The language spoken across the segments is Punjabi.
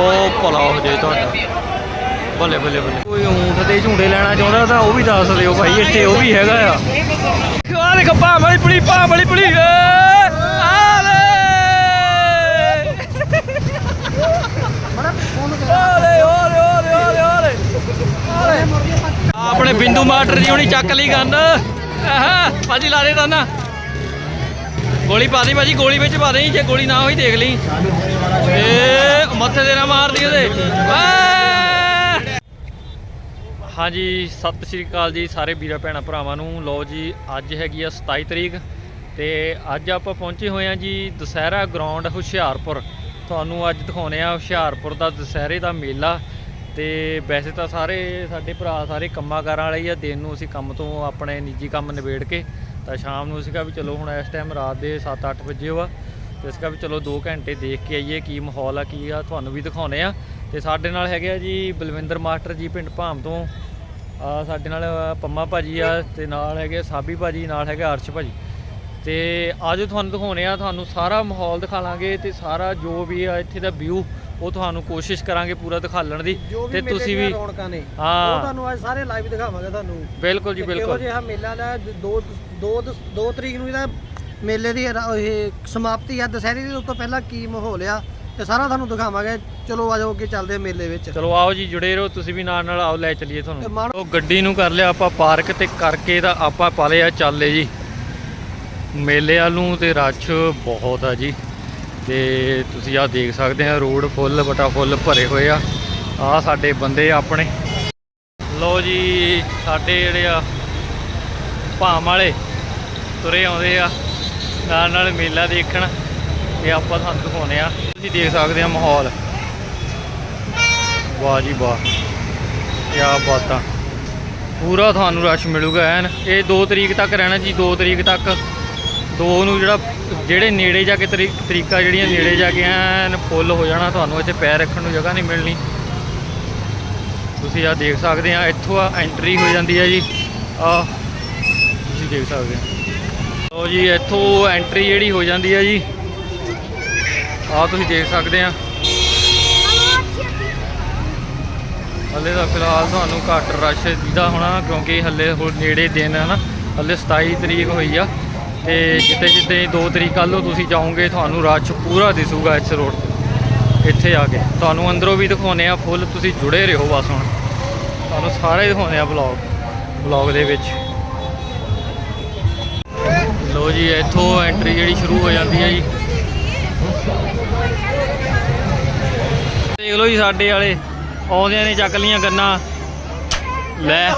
ਉਹ ਭਲਾ ਹੋ ਜੇ ਤੁਹਾਡਾ। ਬੱਲੇ ਬੱਲੇ ਬੱਲੇ। ਕੋਈ ਊਂਠ ਦੇ ਝੂੰਡੇ ਲੈਣਾ ਚਾਹੁੰਦਾ ਤਾਂ ਉਹ ਵੀ ਦੱਸ ਦਿਓ ਭਾਈ, ਇੱਥੇ ਉਹ ਵੀ ਹੈਗਾ ਆ। ਆ ਦੇਖ ਪਾ ਵਾਲੀ ਪੁਲੀ ਪਾ ਵਾਲੀ ਪੁਲੀ ਆਪਣੇ ਬਿੰਦੂ ਮਾਟਰ ਜੀ ਹੁਣੀ ਚੱਕ ਲਈ ਗੰਨ ਆਹਾ ਭਾਜੀ ਲਾ ਦੇ ਤਾਂ ਗੋਲੀ ਪਾ ਦੇ ਭਾਜੀ, ਗੋਲੀ ਵਿੱਚ ਪਾ ਦੇ ਜੇ ਗੋਲੀ ਨਾ ਹੋਈ ਦੇਖ ਲਈ। ਏ, ਮੱਥੇ ਦੇ ਨਾ ਮਾਰਦੀ ਉਹਦੇ। ਹਾਂਜੀ, ਸਤਿ ਸ਼੍ਰੀ ਅਕਾਲ ਜੀ ਸਾਰੇ ਵੀਰਾਂ, ਭੈਣਾਂ, ਭਰਾਵਾਂ ਨੂੰ। ਲਓ ਜੀ, ਅੱਜ ਹੈਗੀ ਆ 27 ਤਰੀਕ ਤੇ ਅੱਜ ਆਪਾਂ ਪਹੁੰਚੇ ਹੋਏ ਆ ਜੀ ਦੁਸਹਿਰਾ ਗਰਾਊਂਡ ਹੁਸ਼ਿਆਰਪੁਰ। ਤੁਹਾਨੂੰ ਅੱਜ ਦਿਖਾਉਨੇ ਆ ਹੁਸ਼ਿਆਰਪੁਰ ਦਾ ਦੁਸਹਿਰੇ ਦਾ ਮੇਲਾ ਤੇ ਵੈਸੇ ਤਾਂ ਸਾਰੇ ਸਾਡੇ ਭਰਾ, ਸਾਰੇ ਕੰਮਾਂ ਕਾਰਾਂ ਵਾਲੇ ਹੀ ਆ। ਦਿਨ ਨੂੰ ਅਸੀਂ ਕੰਮ ਤੋਂ ਆਪਣੇ ਨਿੱਜੀ ਕੰਮ ਨਿਬੇੜ ਕੇ ਤਾਂ ਸ਼ਾਮ ਨੂੰ ਅਸੀਂ ਕਿਹਾ ਵੀ ਚਲੋ ਹੁਣ ਇਸ ਟਾਈਮ ਰਾਤ ਦੇ 7-8 ਵਜੇ ਵਾ, ਤੇ ਅਸੀਂ ਕਿਹਾ ਵੀ ਚਲੋ 2 ਘੰਟੇ ਦੇਖ ਕੇ ਆਈਏ ਕੀ ਮਾਹੌਲ ਆ, ਕੀ ਆ, ਤੁਹਾਨੂੰ ਵੀ ਦਿਖਾਉਨੇ ਆ। ਤੇ ਸਾਡੇ ਨਾਲ ਹੈਗੇ ਆ ਜੀ ਬਲਵਿੰਦਰ ਮਾਸਟਰ ਜੀ ਪਿੰਡ ਭਾਮ ਤੋਂ ਆ ਸਾਡੇ ਨਾਲ ਪੰਮਾ ਭਾਜੀ ਆ, ਤੇ ਨਾਲ ਹੈਗੇ ਸਾਬੀ ਭਾਜੀ, ਨਾਲ ਹੈਗਾ ਅਰਸ਼ ਭਾਜੀ। ਤੇ ਅੱਜ ਤੁਹਾਨੂੰ ਦਿਖਾਉਣੇ ਆ, ਤੁਹਾਨੂੰ ਸਾਰਾ ਮਾਹੌਲ ਦਿਖਾ ਲਾਂਗੇ ਤੇ ਸਾਰਾ ਜੋ ਵੀ ਆ ਇੱਥੇ ਦਾ ਵਿਊ ਉਹ ਤੁਹਾਨੂੰ ਕੋਸ਼ਿਸ਼ ਕਰਾਂਗੇ ਪੂਰਾ ਦਿਖਾਲਣ ਦੀ ਤੇ ਤੁਸੀਂ ਵੀ ਰੌਣਕਾਂ ਨੇ ਹਾਂ। ਉਹ ਤੁਹਾਨੂੰ ਅੱਜ ਸਾਰੇ ਲਾਈਵ ਦਿਖਾਵਾਂਗੇ ਤੁਹਾਨੂੰ। ਬਿਲਕੁਲ ਜੀ ਬਿਲਕੁਲ। ਜਿਹਾ ਮੇਲਾ ਦਾ ਦੋ ਦੋ ਦੋ ਤਰੀਕ ਨੂੰ ਇਹਦਾ ਮੇਲੇ ਦੀ ਇਹ ਸਮਾਪਤੀ ਆ ਦੁਸਹਿਰੇ ਦੀ ਤੋਂ ਪਹਿਲਾਂ ਕੀ ਮਾਹੌਲ ਆ ਤੇ ਸਾਰਾ ਤੁਹਾਨੂੰ ਦਿਖਾਵਾਂਗੇ। ਚਲੋ ਆਜੋ ਅੱਗੇ ਚੱਲਦੇ ਆ ਮੇਲੇ ਵਿੱਚ। ਚਲੋ ਆਓ ਜੀ ਜੁੜੇ ਰਹੋ ਤੁਸੀਂ ਵੀ ਨਾਲ ਨਾਲ ਆਓ ਲੈ ਚੱਲੀਏ ਤੁਹਾਨੂੰ। ਉਹ ਗੱਡੀ ਨੂੰ ਕਰ ਲਿਆ ਆਪਾਂ ਪਾਰਕ ਤੇ ਕਰਕੇ ਤਾਂ ਆਪਾਂ ਪਾ ਲਿਆ ਚਾਲੇ ਜੀ। ਮੇਲੇ ਵੱਲ ਤੇ ਰਸ਼ ਬਹੁਤ ਆ ਜੀ। ਤੇ ਤੁਸੀਂ ਆ ਦੇਖ ਸਕਦੇ ਆ, ਰੋਡ ਫੁੱਲ, ਬਟਾ ਫੁੱਲ ਭਰੇ ਹੋਏ ਆ। ਆ ਸਾਡੇ ਬੰਦੇ ਆਪਣੇ। ਲਓ ਜੀ, ਸਾਡੇ ਜਿਹੜੇ ਆ, ਭਾਮ ਵਾਲੇ ਤੁਰੇ ਆਉਂਦੇ ਆ, ਨਾਲ ਨਾਲ ਮੇਲਾ ਦੇਖਣ, ਤੇ ਆਪਾਂ ਤੁਹਾਨੂੰ ਦਿਖਾਉਨੇ ਆ। ਤੁਸੀਂ ਦੇਖ ਸਕਦੇ ਆ ਮਾਹੌਲ। ਵਾਹ ਜੀ ਵਾਹ ਕੀ ਬਾਤਾਂ। ਪੂਰਾ ਤੁਹਾਨੂੰ ਰਸ਼ ਮਿਲੂਗਾ, ਐਨ। ਇਹ 2 ਤਰੀਕ ਤੱਕ ਰਹਿਣਾ ਜੀ 2 ਤਰੀਕ ਤੱਕ। ਦੋ ਨੂੰ ਜਿਹੜਾ ਜਿਹੜੇ ਨੇੜੇ ਜਾ ਕੇ ਤਰੀ- ਤਰੀਕਾ ਜਿਹੜੀਆਂ ਨੇੜੇ ਜਾ ਕੇ ਐਨ ਫੁੱਲ ਹੋ ਜਾਣਾ ਤੁਹਾਨੂੰ ਇੱਥੇ ਪੈਰ ਰੱਖਣ ਨੂੰ ਜਗ੍ਹਾ ਨਹੀਂ ਮਿਲਣੀ। ਤੁਸੀਂ ਆ ਦੇਖ ਸਕਦੇ ਆ, ਇੱਥੋਂ ਆ ਐਂਟਰੀ ਹੋ ਜਾਂਦੀ ਹੈ ਜੀ। ਆ ਤੁਸੀਂ ਦੇਖ ਸਕਦੇ ਆ। ਲਓ ਜੀ, ਇੱਥੋਂ ਐਂਟਰੀ ਜਿਹੜੀ ਹੋ ਜਾਂਦੀ ਹੈ ਜੀ। ਆ ਤੁਸੀਂ ਦੇਖ ਸਕਦੇ ਆ। ਹੱਲੇ ਤਾਂ ਫਿਲਹਾਲ ਤੁਹਾਨੂੰ ਘੱਟ ਰਸ਼ ਦੀਦਾ ਹੋਣਾ, ਕਿਉਂਕਿ ਹੱਲੇ ਹੋਰ ਨੇੜੇ ਦਿਨ ਹੈ ਨਾ। ਹੱਲੇ 27 ਤਰੀਕ ਹੋਈ ਆ। ਤੇ ਜਿੱਤੇ ਜਿੱਤੇ 2 ਤਰੀਕ ਕੱਲ੍ਹ ਨੂੰ ਤੁਸੀਂ ਜਾਓਗੇ, ਤੁਹਾਨੂੰ ਰਸ਼ ਪੂਰਾ ਦਿਸੂਗਾ ਇਸ ਰੋਡ ਤੇ। ਇੱਥੇ ਆ ਕੇ। ਤੁਹਾਨੂੰ ਅੰਦਰੋਂ ਵੀ ਦਿਖਾਉਨੇ ਆ ਫੁੱਲ, ਤੁਸੀਂ ਜੁੜੇ ਰਹੋ ਬਸ ਹੁਣ। ਤੁਹਾਨੂੰ ਸਾਰੇ ਦਿਖਾਉਨੇ ਆ ਬਲੌਗ ਬਲੌਗ ਦੇ ਵਿੱਚ। ਲੋ ਜੀ, ਇੱਥੋਂ ਐਂਟਰੀ ਜਿਹੜੀ ਸ਼ੁਰੂ ਹੋ ਜਾਂਦੀ ਹੈ ਜੀ। ਦੇਖ ਲਓ ਜੀ, ਸਾਡੇ ਵਾਲੇ ਆਉਂਦਿਆਂ ਨੇ ਚੱਕ ਲੀਆਂ ਗੰਨਾਂ। ਲੈ।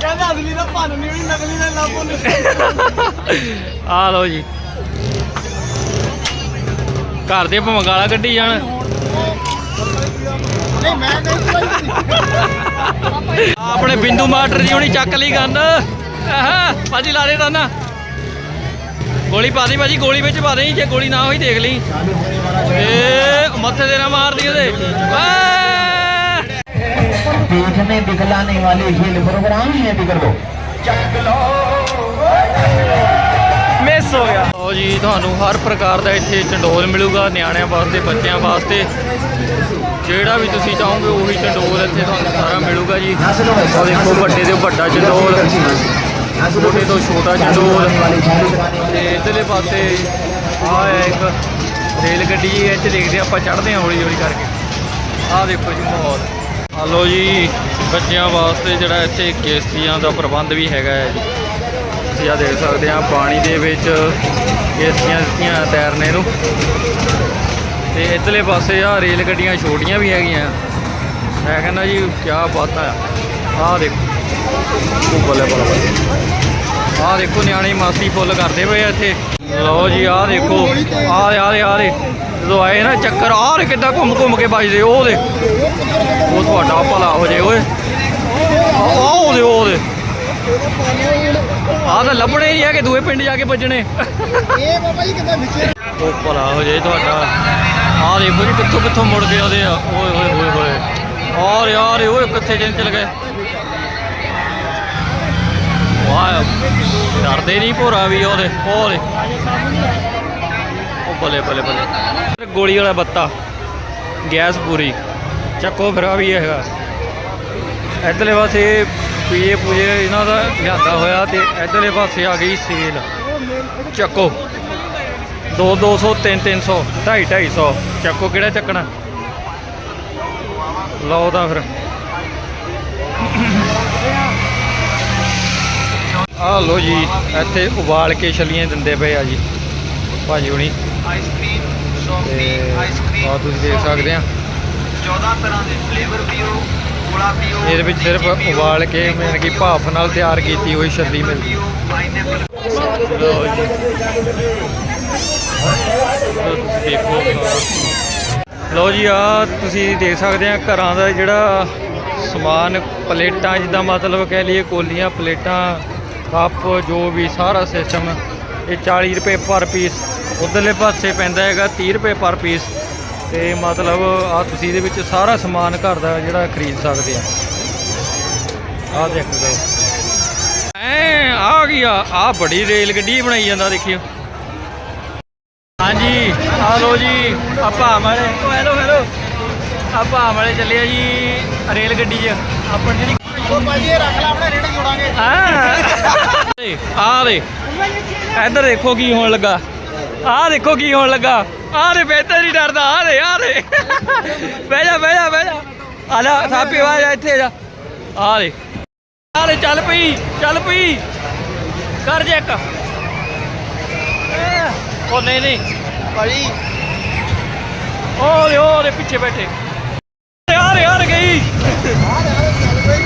ਕਹਿੰਦਾ ਅਸਲੀ ਦਾ ਭੰਨ ਨਹੀਂ ਹੋਣੀ ਨਕਲੀ ਦਾ ਲੱਭ ਆ ਲਓ ਜੀ। ਘਰ ਦੇ ਭਾਵੇਂ ਗਾਲਾਂ ਕੱਢੀ ਜਾਣ। ਨਹੀਂ ਮੈਂ ਨਹੀਂ ਆਪਣੇ ਬਿੰਦੂ ਮਾਸਟਰ ਜੀ ਹੁਣੀ ਚੱਕ ਲਈ ਗੰਨ ਆਹਾ ਭਾਜੀ ਲਾ ਦੇ ਤਾਂ ਨਾ ਗੋਲੀ ਪਾ ਦੇ ਭਾਜੀ ਗੋਲੀ ਵਿੱਚ ਪਾ ਦੇ ਜੇ ਗੋਲੀ ਨਾ ਹੋਈ ਦੇਖ ਲਈ। ਏ ਮੱਥੇ ਦੇ ਨਾ ਮਾਰਦੀ ਉਹਦੇ। ਆਹ! देखने दिखलाने वाले खेल प्रोग्राम ही है बिगड़ लो चक लो ਮਿਸ ਹੋ ਗਿਆ ਲਓ ਜੀ ਤੁਹਾਨੂੰ ਹਰ ਪ੍ਰਕਾਰ ਦਾ ਇੱਥੇ ਚੰਡੋਲ ਮਿਲੂਗਾ ਨਿਆਣਿਆਂ ਵਾਸਤੇ ਬੱਚਿਆਂ ਵਾਸਤੇ ਜਿਹੜਾ ਵੀ ਤੁਸੀਂ ਚਾਹੋਗੇ ਉਹੀ ਚੰਡੋਲ ਇੱਥੇ ਤੁਹਾਨੂੰ ਸਾਰਾ ਮਿਲੂਗਾ ਜੀ ਉਹ ਦੇਖੋ ਵੱਡੇ ਤੋਂ ਵੱਡਾ ਚੰਡੋਲ ਛੋਟੇ ਤੋਂ ਛੋਟਾ ਚੰਡੋਲ ਤੇ ਇਧਰਲੇ ਪਾਸੇ ਆਹ ਹੈ ਇੱਕ ਰੇਲ ਗੱਡੀ ਇਹ 'ਚ ਦੇਖਦੇ ਆਪਾਂ ਚੜ੍ਹਦੇ ਹਾਂ ਹੌਲੀ ਹੌਲੀ ਕਰਕੇ ਆਹ ਦੇਖੋ ਜੀ ਮਾਹੌਲ ਆ ਲਓ ਜੀ ਬੱਚਿਆਂ ਵਾਸਤੇ ਜਿਹੜਾ ਇੱਥੇ ਕਿਸ਼ਤੀਆਂ ਦਾ ਪ੍ਰਬੰਧ ਵੀ ਹੈਗਾ ਹੈ ਜੀ। ਤੁਸੀਂ ਆ ਦੇਖ ਸਕਦੇ ਆ ਪਾਣੀ ਦੇ ਵਿੱਚ ਕਿਸ਼ਤੀਆਂ ਦਿੱਤੀਆਂ ਤੈਰਨੇ ਨੂੰ। ਤੇ ਇਧਰਲੇ ਪਾਸੇ ਆ ਰੇਲ ਗੱਡੀਆਂ ਛੋਟੀਆਂ ਵੀ ਹੈਗੀਆਂ। ਮੈਂ ਕਹਿੰਦਾ ਜੀ ਕੀ ਬਾਤਾਂ ਆ। ਆਹ ਦੇਖੋ। ਉਹ ਬੱਲੇ ਬੱਲੇ ਆਹ ਦੇਖੋ ਨਿਆਣੇ ਮਸਤੀ ਫੁੱਲ ਕਰਦੇ ਪਏ ਆ ਇੱਥੇ। ਲਓ ਜੀ, ਆਹ ਦੇਖੋ। ਆਹ ਦੇ ਆਹ ਜਦੋਂ ਆਏ ਨਾ ਚੱਕਰ, ਆਹ ਦੇ ਕਿੱਦਾਂ ਘੁੰਮ ਘੁੰਮ ਕੇ ਵੱਜਦੇ ਉਹ ਦੇ ਉਹ ਤੁਹਾਡਾ ਭਲਾ ਹੋ ਜੇ, ਓਏ। ਆਹ ਉਹਦੇ ਉਹਦੇ ਆਹ ਤਾਂ ਲੱਭਣੇ ਹੀ ਆ ਕਿ ਦੂਏ ਪਿੰਡ ਜਾ ਕੇ ਵੱਜਣੇ ਇਹ ਬਾਬਾ ਜੀ ਕਿੱਦਾਂ ਵਿੱਚੇ ਉਹ ਭਲਾ ਹੋ ਜੇ ਤੁਹਾਡਾ। ਆਹ ਦੇਖੋ ਜੀ, ਕਿੱਥੋਂ ਕਿੱਥੋਂ ਮੁੜ ਕੇ ਆਦੇ ਆ। ਓਏ ਹੋਏ ਹੋਏ ਹੋਏ ਔਰ ਯਾਰ ਓਏ, ਕਿੱਥੇ ਚਲ ਚਲ ਗਏ ਵਾਹ ਡਰਦੇ ਨਹੀਂ ਭੋਰਾ ਵੀ ਉਹਦੇ ਉਹਦੇ ਉਹ ਬੱਲੇ ਬੱਲੇ ਬੱਲੇ ਗੋਲੀ ਵਾਲਾ ਬੱਤਾ, ਗੈਸ ਪੂਰੀ। ਚੱਕੋ ਫਿਰ ਆ ਵੀ ਹੈਗਾ। ਇਧਰਲੇ ਪਾਸੇ ਪੀਏ ਪੂਜੇ ਇਹਨਾਂ ਦਾ ਲਿਆਦਾ ਹੋਇਆ ਤੇ ਇਧਰਲੇ ਪਾਸੇ ਆ ਗਈ ਸੇਲ। ਚੱਕੋ। 2 200 3 300 2.5 250 ਚੱਕੋ ਕਿਹੜਾ ਚੱਕਣਾ। ਲਓ ਤਾਂ ਫਿਰ। ਆਹ ਲੋ ਜੀ, ਇੱਥੇ ਉਬਾਲ ਕੇ ਛਲੀਆਂ ਦਿੰਦੇ ਪਏ ਆ ਜੀ। ਭਾਜੀ ਹੁਣੀ। ਆਈਸਕ੍ਰੀਮ ਤੇ ਆਈਸਕ੍ਰੀਮ ਆ ਤੁਸੀਂ ਦੇਖ ਸਕਦੇ ਆ। 14 ਤਰ੍ਹਾਂ ਦੇ ਫਲੇਵਰ ਪੀਓ ਕੋਲਾ ਪੀਓ ਇਹਦੇ ਵਿੱਚ ਸਿਰਫ ਉਬਾਲ ਕੇ ਮਤਲਬ ਕਿ ਭਾਫ ਨਾਲ ਤਿਆਰ ਕੀਤੀ ਹੋਈ ਛੱਲੀ ਮਿਲਦੀ ਪੀਓ ਲਓ ਜੀ ਲਓ ਤੁਸੀਂ ਦੇਖੋ ਲਓ ਜੀ ਆ ਤੁਸੀਂ ਦੇਖ ਸਕਦੇ ਆ ਘਰਾਂ ਦਾ ਜਿਹੜਾ ਸਮਾਨ, ਪਲੇਟਾਂ ਜਿੱਦਾਂ ਮਤਲਬ ਕਹਿ ਲਈਏ ਕੋਲੀਆਂ, ਪਲੇਟਾਂ ਕੱਪ ਜੋ ਵੀ ਸਾਰਾ ਸਿਸਟਮ ਇਹ 40 ਰੁਪਏ ਪਰ ਪੀਸ ਉਧਰਲੇ ਪਾਸੇ ਪੈਂਦਾ ਹੈਗਾ 30 ਰੁਪਏ ਪਰ ਪੀਸ ਤੇ ਮਤਲਬ ਆ ਤੁਸੀਂ ਇਹਦੇ ਵਿੱਚ ਸਾਰਾ ਸਮਾਨ ਘਰ ਦਾ ਜਿਹੜਾ ਖਰੀਦ ਸਕਦੇ ਆ। ਆ ਦੇਖ ਲਓ ਐ ਆ ਗਿਆ ਆ? ਬੜੀ ਰੇਲ ਗੱਡੀ ਬਣਾਈ ਜਾਂਦਾ, ਦੇਖਿਓ। ਹਾਂਜੀ ਆ ਲੋ ਜੀ, ਆਪਾਂ ਮਾਰੇ ਓ ਹੈਲੋ ਹੈਲੋ ਆਪਾਂ ਮਾਰੇ ਚੱਲੇ ਆ ਜੀ ਰੇਲ ਗੱਡੀ 'ਚ। ਆਪਾਂ ਜਿਹੜੀ ਆ ਦੇ ਇੱਧਰ ਦੇਖੋ ਕੀ ਹੋਣ ਲੱਗਾ। ਆ ਦੇਖੋ ਕੀ ਹੋਣ ਲੱਗਾ। ਆ ਦੇ ਬੇਤੇ ਨਹੀਂ ਡਰਦਾ। ਆ ਦੇ ਆ ਦੇ ਬਹਿ ਜਾ ਬਹਿ ਜਾ ਬਹਿ ਜਾ। ਆ ਜਾ ਥਾਪੀ ਆ ਜਾ ਇੱਥੇ ਜਾ। ਆ ਦੇ ਆ ਦੇ ਚੱਲ ਪਈ ਚੱਲ ਪਈ। ਕਰ ਜੇ ਇੱਕ। ਉਹ ਨਹੀਂ ਨਹੀਂ। ਭਾਈ। ਉਹ ਦੇ ਪਿੱਛੇ ਬੈਠੇ ਯਾਰ ਯਾਰ ਗਈ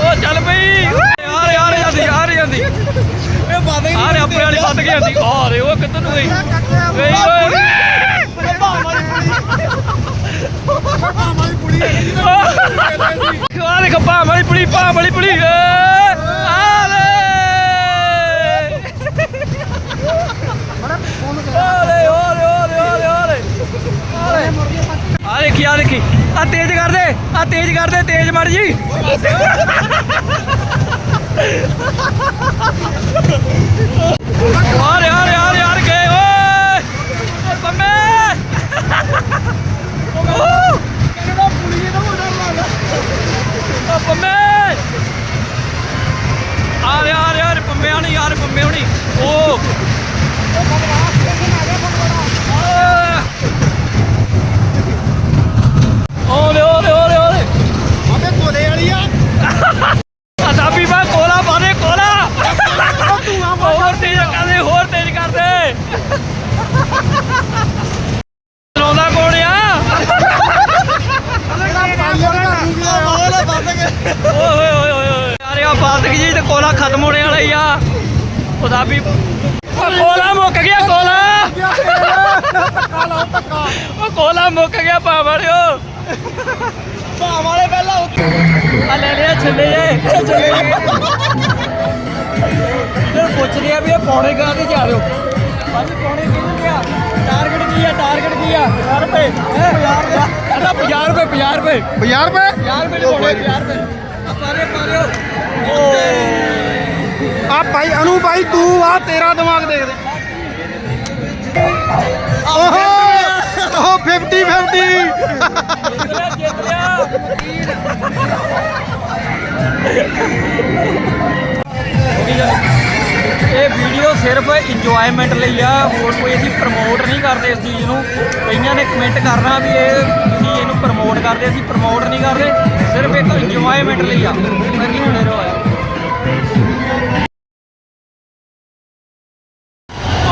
ਉਹ ਚੱਲ ਪਈ ਯਾਰ ਯਾਰ ਜਾਂਦੀ ਯਾਰ ਜਾਂਦੀ ਇਹ ਬਾਦੇ ਆਰੇ ਆਪਣੇ ਵਾਲੀ ਵੱਧ ਕੇ ਜਾਂਦੀ ਆਰੇ ਉਹ ਗਈ ਓਏ ਆ ਦੇ ਖੱਪਾ ਵਾਲੀ ਪੁੜੀ ਪਾ ਵਾਲੀ ਪੁੜੀ ਆਲੇ ਆਲੇ ਓਲੇ ਓਲੇ ਓਲੇ ਓਲੇ ਆਲੇ ਆ ਦੇਖੀ ਆ ਦੇਖੀ ਆ ਤੇਜ਼ ਕਰ ਦੇ ਆ ਤੇਜ਼ ਕਰ ਦੇ ਤੇਜ਼ ਮਰ ਜੀ ਆਰੇ ਆਰੇ ਆਰੇ ਆਰੇ ਗਏ ਓਏ ਓਏ ਪੰਮੇ ਓ ਕਿਹੜਾ ਪੁਲੀ ਦਾ ਮੁੰਡਾ ਮਾਰਦਾ ਓ ਪੰਮੇ ਆਰੇ ਆਰੇ ਆਰੇ ਪੰਮੇ ਆਣੀ ਯਾਰ ਪੰਮੇ ਹੋਣੀ ਓ ਓਲੇ ਓਲੇ ਓਲੇ ਓਲੇ ਅਬੇ ਕੋਲੇ ਵਾਲੀ ਆ ਅਸਾਬੀ ਬਾ ਕੋਲਾ ਬਾਦੇ ਕੋਲਾ ਹੋਰ ਤੇਜ਼ ਕਰਦੇ ਹੋਰ ਤੇਜ਼ ਕਰਦੇ ਚਲਾਉਂਦਾ ਕੌਣ ਆ ਓਏ ਓਏ ਓਏ ਓਏ ਯਾਰ ਇਹ ਬਾਦਕ ਜੀ ਤੇ ਕੋਲਾ ਖਤਮ ਹੋਣੇ ਵਾਲਾ ਹੀ ਆ। ਅਸਾਬੀ ਉਹ ਕੋਲਾ ਮੁੱਕ ਗਿਆ ਕੋਲਾ। ਉਹ ਕੋਲਾ ਮੁੱਕ ਗਿਆ ਭਾਵੜਿਓ ਭਾਂ ਵਾਲੇ ਪਹਿਲਾਂ ਉੱਥੇ ਆ ਲੈ ਲਿਆ ਛੱਲੇ ਜੇ। ਛੱਲੇ ਇਹ ਪੁੱਛਦੇ ਆ ਵੀ ਇਹ ਪੌਣੇ ਕਾਂ ਤੇ ਜਾ ਰਹੇ ਹੋ? ਭਾਜੀ ਪੌਣੇ ਕਿੰਨੇ ਗਿਆ ਟਾਰਗੇਟ ਕੀ ਆ ਟਾਰਗੇਟ ਕੀ ਆ? 50 ਰੁਪਏ। 50 ਰੁਪਏ ਇਹਦਾ 50 ਰੁਪਏ 50 ਰੁਪਏ। 50 ਰੁਪਏ? 50 ਰੁਪਏ ਦੇ ਪੌਣੇ 50 ਰੁਪਏ। ਆ ਪਾਰੇ ਪਾਰਿਓ ਆ ਭਾਈ ਅਨੂ ਭਾਈ, ਤੂੰ ਆ, ਤੇਰਾ ਦਿਮਾਗ ਦੇਖ ਦੇ। ਓਹੋ, ਓਹ 50 50 ਜਿੱਤ ਲਿਆ ਇਹ ਵੀਡੀਓ ਸਿਰਫ ਇੰਜੋਇਮੈਂਟ ਲਈ ਆ, ਹੋਰ ਕੋਈ ਅਸੀਂ ਪ੍ਰਮੋਟ ਨਹੀਂ ਕਰਦੇ ਇਸ ਚੀਜ਼ ਨੂੰ। ਕਈਆਂ ਨੇ ਕਮੈਂਟ ਕਰਨਾ ਵੀ ਇਹ ਤੁਸੀਂ ਇਹਨੂੰ ਪ੍ਰਮੋਟ ਕਰਦੇ, ਅਸੀਂ ਪ੍ਰਮੋਟ ਨਹੀਂ ਕਰਦੇ, ਸਿਰਫ ਇੱਕ ਇੰਜੋਇਮੈਂਟ ਲਈ ਆ। ਬਾਕੀ ਹੁਣੇ ਰਹੋ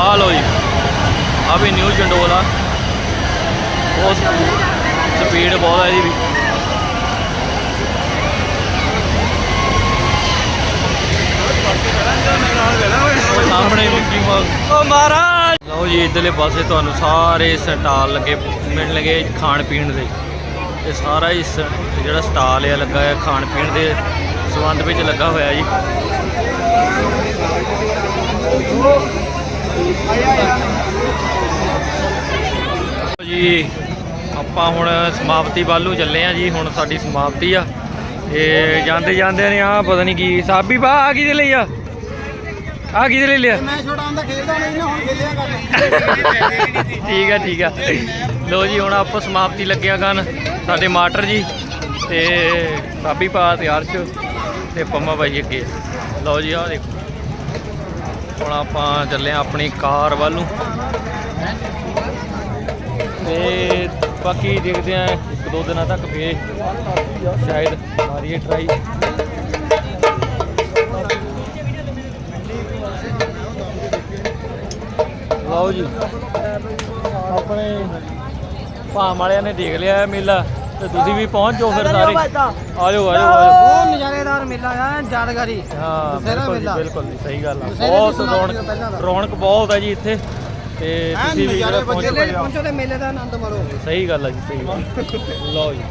ਆ ਲੋ ਜੀ ਆ ਚੰਡੋਲ ਆ ਬਹੁਤ ਸਪੀਡ ਬਹੁਤ ਆ ਇਹਦੀ ਵੀ। ਉਹ ਸਾਹਮਣੇ ਮਿੱਕੀ ਮਾਊਸ ਓ ਮਹਾਰਾਜ! ਲਓ ਜੀ ਇਧਰਲੇ ਪਾਸੇ ਤੁਹਾਨੂੰ ਸਾਰੇ ਸਟਾਲ ਲੱਗੇ ਮਿਲਣਗੇ ਖਾਣ ਪੀਣ ਦੇ। ਇਹ ਸਾਰਾ ਹੀ ਜਿਹੜਾ ਸਟਾਲ ਆ ਲੱਗਾ ਹੈ ਖਾਣ ਪੀਣ ਦੇ ਸੰਬੰਧ ਵਿੱਚ ਲੱਗਾ ਹੋਇਆ ਜੀ। ਜੀ ਆਪਾਂ ਹੁਣ ਸਮਾਪਤੀ ਵੱਲ ਨੂੰ ਚੱਲੇ ਆ ਜੀ ਹੁਣ ਸਾਡੀ ਸਮਾਪਤੀ ਆ। ਤੇ ਜਾਂਦੇ ਜਾਂਦੇ ਨੇ ਆ ਪਤਾ ਨਹੀਂ ਕੀ ਸਾਬੀ ਬਾ ਆ ਕਿਹਦੇ ਲਈ ਆ? ਆ ਕਿਹਦੇ ਲਈ ਲਿਆ? ਮੈਂ ਛੋਟਾ ਹੁੰਦਾ ਖੇਡਦਾ ਨਹੀਂ ਨਾ ਹੁਣ ਖੇਲਿਆ ਕਰ। ਠੀਕ ਆ ਠੀਕ ਆ। ਲੋ ਜੀ ਹੁਣ ਆਪਾਂ ਸਮਾਪਤੀ ਲੱਗਿਆ ਕਰਨ ਸਾਡੇ ਮਾਸਟਰ ਜੀ। ਤੇ ਸਾਬੀ ਪਾ ਤੇ ਅਰਸ਼ ਤੇ ਪੰਮਾ ਬਾਈ ਅੱਗੇ। ਲਓ ਜੀ ਆਹ ਦੇਖੋ। ਹੁਣ ਆਪਾਂ ਚੱਲੇ ਆਂ ਆਪਣੀ ਕਾਰ ਵੱਲ ਨੂੰ। ਤੇ ਬਾਕੀ ਦੇਖਦੇ ਆਂ ਇੱਕ ਦੋ ਦਿਨਾਂ ਤੱਕ ਫੇਰ ਸ਼ਾਇਦ ਮਾਰੀਏ ਟਰਾਈ ਲਓ ਜੀ ਆਪਣੇ ਭਾਮ ਵਾਲਿਆਂ ਨੇ ਦੇਖ ਲਿਆ ਮੇਲਾ ਤੇ ਤੁਸੀਂ ਵੀ ਪਹੁੰਚ ਜਾਓ ਫਿਰ ਸਾਰੇ। ਆ ਜਾਓ ਆ ਜਾਓ ਆ ਜਾਓ ਬਹੁਤ ਨਜ਼ਾਰੇਦਾਰ ਮੇਲਾ ਆ ਯਾਦਗਾਰੀ। ਹਾਂ ਬਿਲਕੁਲ। ਬਿਲਕੁਲ ਸਹੀ ਗੱਲ ਆ। ਬਹੁਤ ਰੌਣਕ। ਰੌਣਕ ਬਹੁਤ ਹੈ ਜੀ ਇੱਥੇ। ਤੇ ਤੁਸੀਂ ਵੀ ਜਿਹੜਾ ਪਹੁੰਚੋ ਮੇਲੇ 'ਚ ਪਹੁੰਚੋ ਤੇ ਮੇਲੇ ਦਾ ਆਨੰਦ ਮਾਣੋ। ਸਹੀ ਗੱਲ ਆ ਜੀ ਸਹੀ ਗੱਲ। ਲਓ ਜੀ।